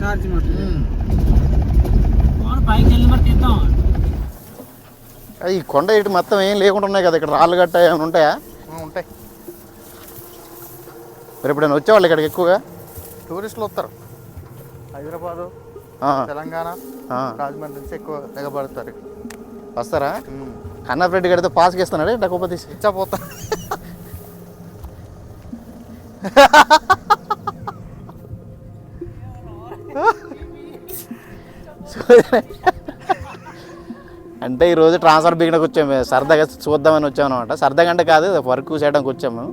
Charge ఈ కొండ ఇటు మొత్తం ఏం లేకుండా ఉన్నాయి కదా ఇక్కడ రాళ్ళు గట్ట ఏమైనా ఉంటాయా? ఉంటాయి. మరి ఎప్పుడైనా వచ్చేవాళ్ళు ఇక్కడికి ఎక్కువగా? టూరిస్టులు వస్తారు. హైదరాబాదు ఆ, తెలంగాణ ఆ. రాజమండ్రి నుంచి ఎక్కువ దిగబడతారు. వస్తారా? ఉమ్. కన్నారెడ్డి కడితే పాస్కి ఇస్తున్నాడు డబ్బు తీసి? ఇచ్చా పోతా. అంటే ఈరోజు ట్రాన్స్ఫర్ బిగినకు వచ్చాము సరదాగా చూద్దామని వచ్చాము అనమాట సరదాగా అంటే కాదు వర్క్ చేయడానికి వచ్చాము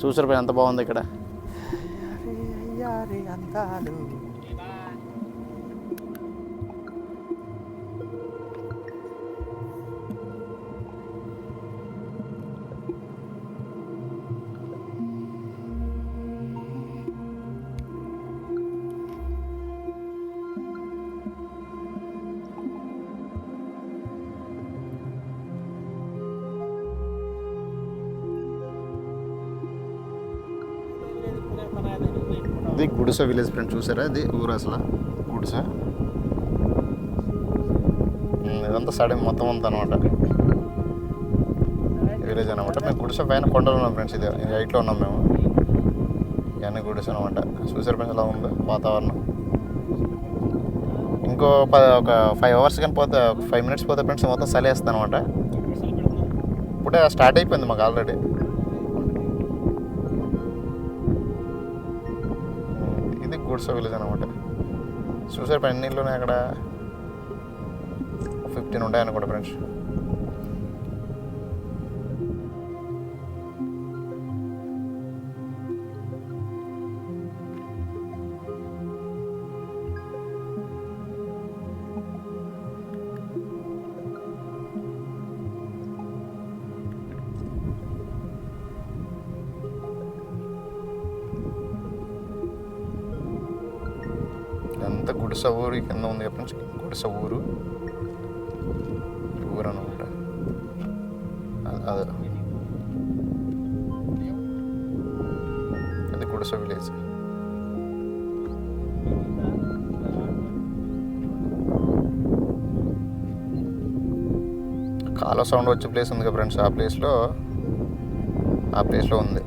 చూసారు ఎంత బాగుంది ఇక్కడ. అందాలు. గుడిస విలేజ్ ఫ్రెండ్ చూసారా ఇది? ఊరు అసలు. గుడిస? ఇదంతా సడన్ మొత్తం అంతా అనమాట విలేజ్ అనమాట మేము గుడిస పైన కొండలు ఉన్నాం ఫ్రెండ్స్ ఇది హైట్లో ఉన్నాం మేము. ఇవన్నీ గుడిస అనమాట చూసారు ఫ్రెండ్స్ ఎలా ఉంది వాతావరణం? ఇంకో ప ఒక ఫైవ్ అవర్స్ కానీ పోతే ఫైవ్ మినిట్స్ పోతే ఫ్రెండ్స్ మొత్తం చలేస్తుంది అనమాట ఇప్పుడే స్టార్ట్ అయిపోయింది మాకు ఆల్రెడీ ఇది గూడ్స్ విలేజ్ అనమాట. చూసారు పని అక్కడ? ఫిఫ్టీన్ ఉంటాయనుకోండి ఫ్రెండ్స్. ఇదంతా గుడిస ఊరు కింద ఉంది కదా ఫ్రెండ్స్ గుడిస ఊరు ఊరు అనమాట అ- అదే అది విలేజ్. కాలో సౌండ్ వచ్చే ప్లేస్ ఉంది కదా ఫ్రెండ్స్ ఆ ప్లేస్లో ఆ ప్లేస్లో ఉంది.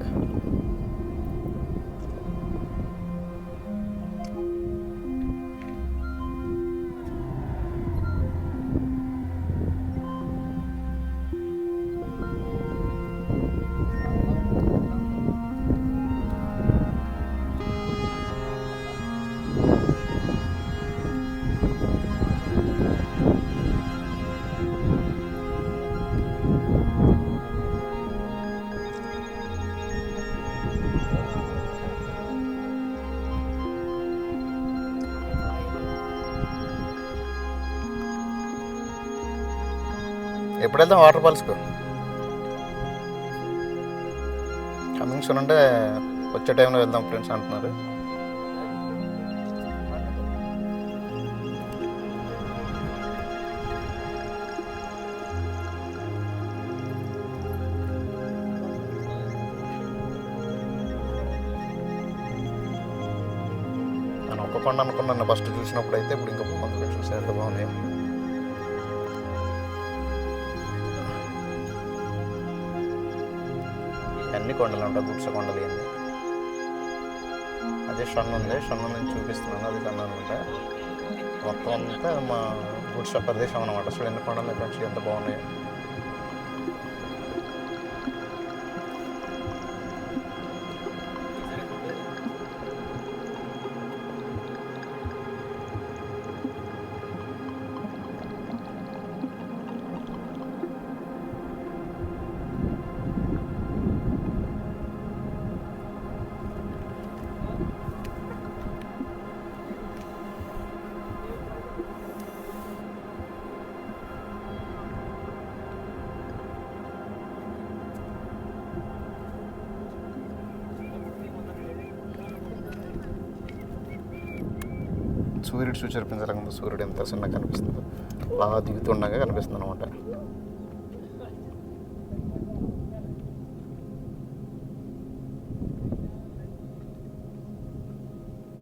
ఎప్పుడు వెళ్దాం వాటర్ ఫాల్స్కు? కమింగ్ సూన్ అంటే వచ్చే టైంలో వెళ్దాం ఫ్రెండ్స్ అంటున్నారు. నేను ఒక్క కొండ అనుకున్నాను ఫస్ట్ చూసినప్పుడు అయితే ఇప్పుడు ఇంకా బాగుంది చూసే ఎంత బాగున్నాయి. అన్ని కొండలు ఉంటాయి గుడ్స కొండలు ఇవన్నీ. అదే షన్ను ఉంది. షన్ను నేను చూపిస్తున్నాను. అది కన్నా అనమాట మొత్తం అంతా మా గుడ్స ప్రదేశం అనమాట అసలు ఎన్ని కొండలు ఫ్రెండ్స్? ఎంత బాగున్నాయి? సూర్యుడు చూసారు సూర్యుడు ఎంత చిన్నగా కనిపిస్తుందో అలా దిగుతుండగా కనిపిస్తుంది అనమాట